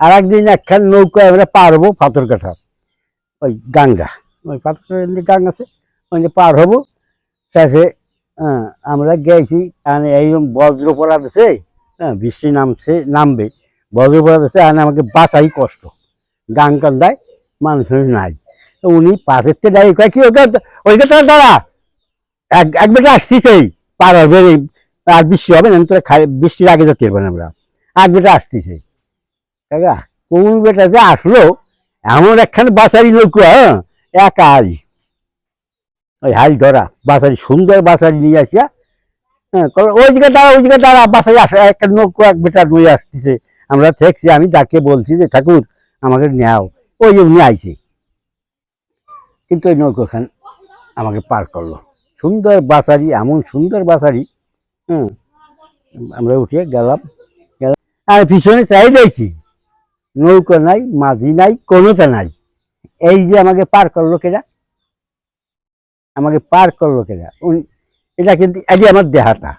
আর একদিন একখান নৌকা আমরা পার হব পাথর কাঠা ওই গাঙ্গা। ওই পাথর কাঠার যে গাং আছে ওই যে পার হব। হ্যাঁ, আমরা গেছি আর এইরকম বজ্র পড়া দিছে হ্যাঁ বৃষ্টি নামছে নামবে। বজ্র পড়া দিছে আর আমাকে বাসাই কষ্ট। গান কান্দায় মানুষ নাই। উনি পাশের থেকে কয় কি ওকে ওইকে তোর দাঁড়া। এক এক বেটা আসতেছেই পার হবে আর বৃষ্টি হবে না তোরা খাই বৃষ্টির আগে যেতে পারবেন আমরা। এক বেটা আসতেছে কাকা কোন বেটা যে আসলো, এমন একখানে বাসারি লোক হ্যাঁ? একা আই ওই হাল ধরা বাসারি সুন্দর বাসারি নিয়ে আসিয়া হ্যাঁ কল- ওই দিকে দাঁড়া, ওই দিকে দাঁড়া বাসারি আসে, একটা নৌকো এক বেটা নিয়ে আসতেছে। আমরা দেখছি, আমি ডাকে বলছি যে, ঠাকুর, আমাকে নেও। ওই উনি আইছে। কিন্তু ওই নৌকোখান আমাকে পার করল। সুন্দর বাসারি এমন সুন্দর বাসারি হ্যাঁ? আমরা উঠে গেলাম। আর পিছনে চাই দেখছি। নৌকো নাই, মাঝি নাই কোনোটা নাই। এই যে আমাকে পার করল কেরা আমাকে পার করল কেরা এটা কিন্তু আমার দেহাতা